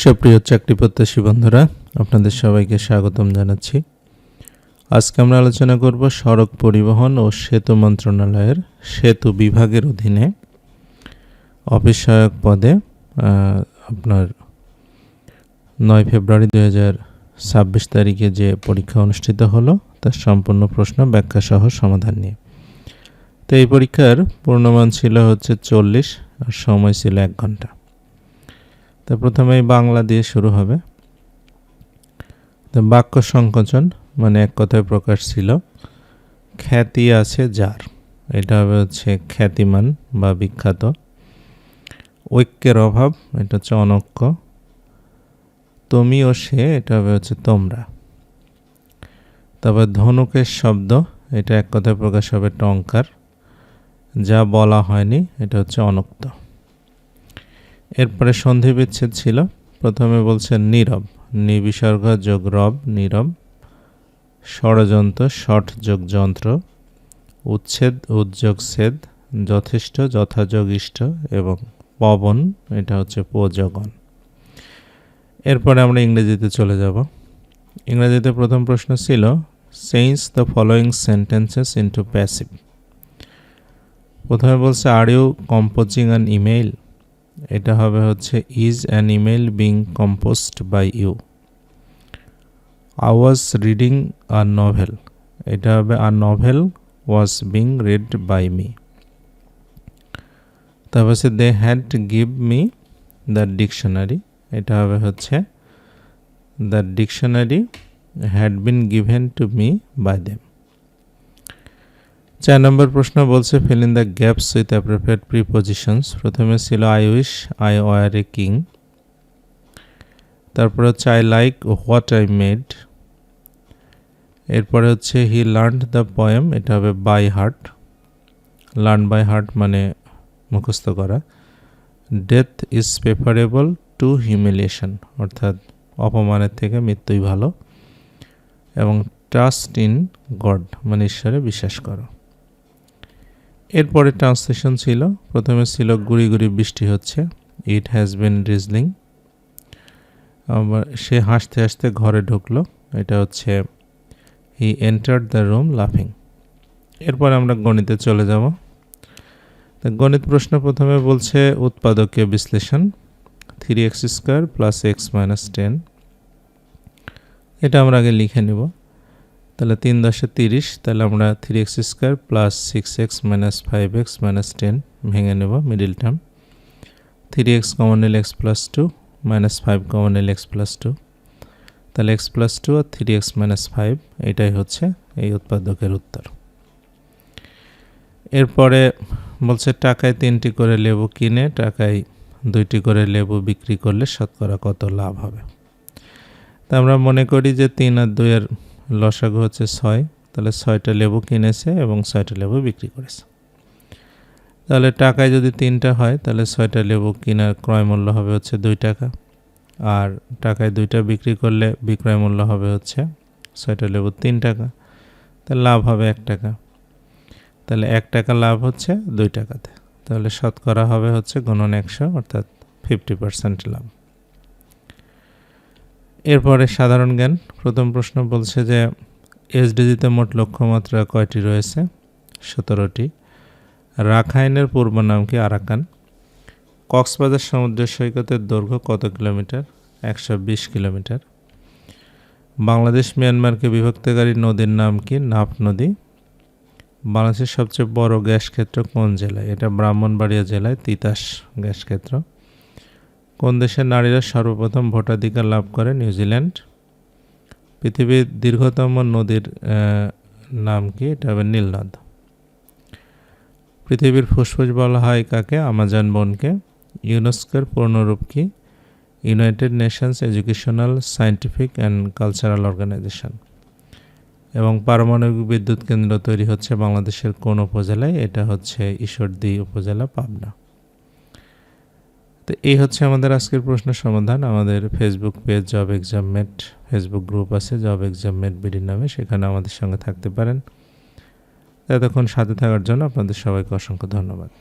সুপ্রিয় চাকরি প্রত্যাশী বন্ধুরা, আপনাদের সবাইকে স্বাগতম জানাচ্ছি। আজকে আমরা আলোচনা করব সড়ক পরিবহন ও সেতু মন্ত্রণালয়ের সেতু বিভাগের অধীনে অফিস পদে আপনার নয় ফেব্রুয়ারি দু হাজার ছাব্বিশ তারিখে যে পরীক্ষা অনুষ্ঠিত হলো, তার সম্পূর্ণ প্রশ্ন ব্যাখ্যা সহ সমাধান নিয়ে। তো এই পরীক্ষার পূর্ণমান ছিল হচ্ছে চল্লিশ, আর সময় ছিল এক ঘণ্টা। তো প্রথমেই বাংলা দিয়ে শুরু হবে। তো বাক্য সংকোচন মানে এক কথায় প্রকাশ ছিল। খ্যাতি আছে যার, এটা হবে হচ্ছে খ্যাতিমান বা বিখ্যাত। ঐক্যের অভাব, এটা হচ্ছে অনৈক্য। তুমি ও সে, এটা হবে হচ্ছে তোমরা। তারপর ধনুকের শব্দ, এটা এক কথায় প্রকাশ হবে টঙ্কার। যা বলা হয়নি, এটা হচ্ছে অনক্ত এরপরে সন্ধি বিচ্ছেদ ছিল। প্রথমে বলছেন নীরব, নিবিসর্গ যোগ রব, নীরব। ষড়যন্ত্র, ষট যোগ যন্ত্র। উচ্ছেদ উদ্যোগ ছেদ যথেষ্ট, যথাযোগ ইষ্ট এবং পবন, এটা হচ্ছে পোজগণ এরপরে আমরা ইংরেজিতে চলে যাব। ইংরেজিতে প্রথম প্রশ্ন ছিল change the following sentences into passive প্রথমে বলছে are you composing an email এটা হবে হচ্ছে is an email being composed by you I was reading a novel এটা হবে a novel was being read by me তারপর হচ্ছে they had give me the dictionary এটা হবে হচ্ছে the dictionary had been given to me by them চার নম্বর প্রশ্ন বলছে fill in the gaps with appropriate prepositions প্রথমে ছিল I wish I were a king তারপরে হচ্ছে I like what I made এরপরে হচ্ছে হি লার্ন দ্য পয়েম এটা হবে by heart learn by heart মানে মুখস্থ করা। Death is preferable to humiliation অর্থাৎ অপমানের থেকে মৃত্যুই ভালো। এবং ট্রাস্ট ইন গড মানে ঈশ্বরে বিশ্বাস করো। এরপরে ট্রান্সলেশন ছিল। প্রথমে ছিল গুড়ি গুড়ি বৃষ্টি হচ্ছে। ইট হ্যাজ বিন রিজলিং আবার সে হাসতে হাসতে ঘরে ঢুকলো। এটা হচ্ছে হি এন্টার্ড দ্য রুম লাফিং এরপর আমরা গণিতে চলে যাব। গণিত প্রশ্ন প্রথমে বলছে উৎপাদকীয় বিশ্লেষণ three x square plus x minus ten এটা আমরা আগে লিখে নেব। তাহলে তিন দশে তিরিশ, তাহলে আমরা three x square plus six x minus five x minus ten ভেঙে নেব middle term three x common এল x plus two minus five common এল এক্স প্লাস টু তাহলে এক্স প্লাস টু আর থ্রি এক্স মাইনাস ফাইভ এটাই হচ্ছে এই উৎপাদকের উত্তর। এরপরে বলছে টাকায় তিনটি করে লেবু কিনে, টাকায় দুইটি করে লেবু বিক্রি করলে শতকরা কত লাভ হবে? তা আমরা মনে করি যে তিন আর দুইয়ের লসাগু হচ্ছে ছয়, তাহলে ছয়টা লেবু কিনেছে এবং ছয়টা লেবু বিক্রি করেছে। তাহলে টাকায় যদি তিনটা হয়, তাহলে ছয়টা লেবু কেনার ক্রয় মূল্য হবে হচ্ছে দুই টাকা। আর টাকায় দুইটা বিক্রি করলে বিক্রয় মূল্য হবে হচ্ছে ছয়টা লেবু তিন টাকা। তাহলে লাভ হবে এক টাকা। তাহলে এক টাকা লাভ হচ্ছে দুই টাকাতে। তাহলে শতকরা হবে হচ্ছে গণন একশো, অর্থাৎ ফিফটি পার্সেন্ট লাভ। এরপরে সাধারণ জ্ঞান। প্রথম প্রশ্ন বলছে যে, এসডিজিতে মোট লক্ষ্যমাত্রা কয়টি রয়েছে? সতেরোটি। রাখাইনের পূর্ব নাম কি আরাকান? কক্সবাজার সমুদ্র সৈকতের দৈর্ঘ্য কত কিলোমিটার? একশো বিশ কিলোমিটার। বাংলাদেশ মিয়ানমারকে বিভক্তকারী নদীর নাম কি? নাফ নদী। বাংলাদেশের সবচেয়ে বড় গ্যাস ক্ষেত্র কোন জেলায়? এটা ব্রাহ্মণবাড়িয়া জেলায় তিতাস গ্যাস ক্ষেত্র। কোন দেশের নারীরা সর্বপ্রথম ভোটাধিকার লাভ করে? নিউজিল্যান্ড। পৃথিবীর দীর্ঘতম নদীর নাম কি? এটা হবে নীলনদ। পৃথিবীর ফুসফুস বলা হয় কাকে? আমাজন বনকে। ইউনেস্কোর পূর্ণরূপ কি? United Nations Educational Scientific and Cultural Organization. এবং পারমাণবিক বিদ্যুৎ কেন্দ্র তৈরি হচ্ছে বাংলাদেশের কোন উপজেলায়? এটা হচ্ছে ঈশ্বরদী উপজেলা, পাবনা। তো এই হচ্ছে আমাদের আজকের প্রশ্নের সমাধান। আমাদের Facebook page Job Exam Mate Facebook group আছে জব এক্সাম মেট বিডির নামে, সেখানে আমাদের সঙ্গে থাকতে পারেন। এতক্ষণ সাথে থাকার জন্য আপনাদের সবাইকে অসংখ্য ধন্যবাদ।